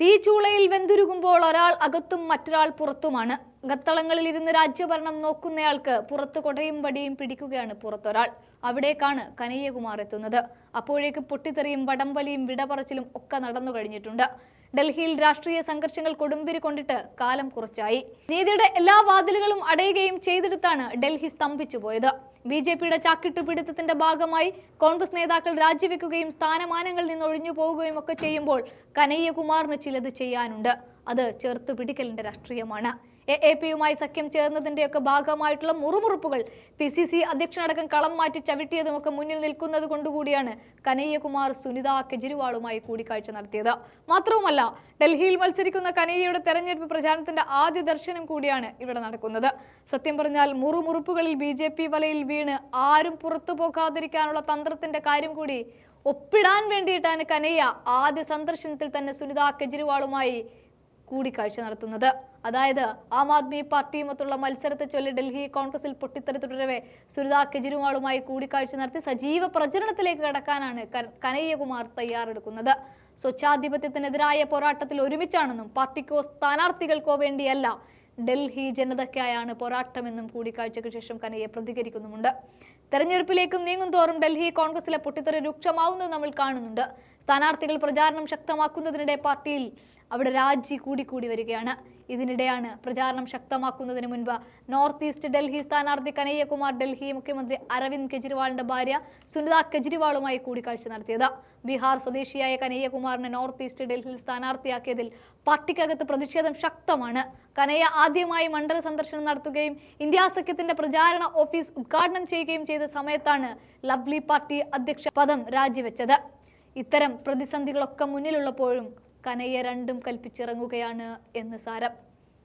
തീച്ചൂളയിൽ വെന്തുരുകുമ്പോൾ ഒരാൾ അകത്തും മറ്റൊരാൾ പുറത്തുമാണ്. അകത്തളങ്ങളിൽ ഇരുന്ന് രാജ്യഭരണം നോക്കുന്നയാൾക്ക് പുറത്ത് കൊടയും വടിയും പിടിക്കുകയാണ് പുറത്തൊരാൾ. അവിടേക്കാണ് കനയ്യകുമാർ എത്തുന്നത്. അപ്പോഴേക്ക് പൊട്ടിത്തെറിയും വടംവലിയും വിടപറച്ചിലും ഒക്കെ നടന്നു കഴിഞ്ഞിട്ടുണ്ട്. ഡൽഹിയിൽ രാഷ്ട്രീയ സംഘർഷങ്ങൾ കൊടുമ്പിരി കൊണ്ടിട്ട് കാലം കുറച്ചായി. നീതിയുടെ എല്ലാ വാതിലുകളും അടയുകയും ചെയ്തെടുത്താണ് ഡൽഹി സ്തംഭിച്ചു പോയത് ബി ജെ പിയുടെ ചാക്കിട്ടു പിടുത്തത്തിന്റെ ഭാഗമായി കോൺഗ്രസ് നേതാക്കൾ രാജിവെക്കുകയും സ്ഥാനമാനങ്ങളിൽ നിന്ന് ഒഴിഞ്ഞു പോവുകയും ഒക്കെ ചെയ്യുമ്പോൾ കനയ്യകുമാറിന് ചിലത് ചെയ്യാനുണ്ട്. അത് ചെറുത്തു പിടിക്കലിന്റെ രാഷ്ട്രീയമാണ്. എ പിയുമായി സഖ്യം ചേർന്നതിന്റെയൊക്കെ ഭാഗമായിട്ടുള്ള മുറുമുറുപ്പുകൾ പി സി സി അധ്യക്ഷനടക്കം കളം മാറ്റി ചവിട്ടിയതുമൊക്കെ മുന്നിൽ നിൽക്കുന്നത് കൊണ്ടുകൂടിയാണ് കനയ്യകുമാർ സുനിത കെജ്രിവാളുമായി കൂടിക്കാഴ്ച നടത്തിയത്. മാത്രവുമല്ല ഡൽഹിയിൽ മത്സരിക്കുന്ന കനയ്യയുടെ തെരഞ്ഞെടുപ്പ് പ്രചാരണത്തിന്റെ ആദ്യ ദർശനം കൂടിയാണ് ഇവിടെ നടക്കുന്നത്. സത്യം പറഞ്ഞാൽ മുറുമുറുപ്പുകളിൽ ബി ജെ പി വലയിൽ വീണ് ആരും പുറത്തു പോകാതിരിക്കാനുള്ള തന്ത്രത്തിന്റെ കാര്യം കൂടി ഒപ്പിടാൻ വേണ്ടിയിട്ടാണ് കനയ്യ ആദ്യ സന്ദർശനത്തിൽ തന്നെ സുനിത കെജ്രിവാളുമായി കൂടിക്കാഴ്ച നടത്തുന്നത്. അതായത് ആം ആദ്മി പാർട്ടിയുമൊത്തുള്ള മത്സരത്തെ ചൊല്ലി ഡൽഹി കോൺഗ്രസിൽ പൊട്ടിത്തെറി തുടരവെ സുനിത കെജ്രിവാളുമായി കൂടിക്കാഴ്ച നടത്തി സജീവ പ്രചരണത്തിലേക്ക് കടക്കാനാണ് കനയ്യകുമാർ തയ്യാറെടുക്കുന്നത്. സ്വച്ഛാധിപത്യത്തിനെതിരായ പോരാട്ടത്തിൽ ഒരുമിച്ചാണെന്നും പാർട്ടിക്കോ സ്ഥാനാർത്ഥികൾക്കോ വേണ്ടിയല്ല ഡൽഹി ജനതയ്ക്കായാണ് പോരാട്ടമെന്നും കൂടിക്കാഴ്ചയ്ക്ക് ശേഷം കനയ്യ പ്രതികരിക്കുന്നുമുണ്ട്. തെരഞ്ഞെടുപ്പിലേക്കും നീങ്ങും തോറും ഡൽഹി കോൺഗ്രസിലെ പൊട്ടിത്തെറി രൂക്ഷമാവുന്നത് നമ്മൾ കാണുന്നുണ്ട്. സ്ഥാനാർത്ഥികൾ പ്രചാരണം ശക്തമാക്കുന്നതിനിടെ പാർട്ടിയിൽ അവിടെ രാജി കൂടിക്കൂടി വരികയാണ്. ഇതിനിടെയാണ് പ്രചാരണം ശക്തമാക്കുന്നതിന് മുൻപ് നോർത്ത് ഈസ്റ്റ് ഡൽഹി സ്ഥാനാർത്ഥി കനയ്യകുമാർ ഡൽഹി മുഖ്യമന്ത്രി അരവിന്ദ് കെജ്രിവാളിന്റെ ഭാര്യ സുനിത കെജ്രിവാളുമായി കൂടിക്കാഴ്ച നടത്തിയത്. ബീഹാർ സ്വദേശിയായ കനയ്യകുമാറിനെ നോർത്ത് ഈസ്റ്റ് ഡൽഹിയിൽ സ്ഥാനാർത്ഥിയാക്കിയതിൽ പാർട്ടിക്കകത്ത് പ്രതിഷേധം ശക്തമാണ്. കനയ്യ ആദ്യമായി മണ്ഡല സന്ദർശനം നടത്തുകയും ഇന്ത്യ സഖ്യത്തിന്റെ പ്രചാരണ ഓഫീസ് ഉദ്ഘാടനം ചെയ്യുകയും ചെയ്ത സമയത്താണ് ലവ്ലി പാർട്ടി അധ്യക്ഷ പദം രാജിവെച്ചത്. ഇത്തരം പ്രതിസന്ധികളൊക്കെ മുന്നിലുള്ളപ്പോഴും കനയ്യ രണ്ടും കൽപ്പിച്ചിറങ്ങുകയാണ് എന്ന് സാരം.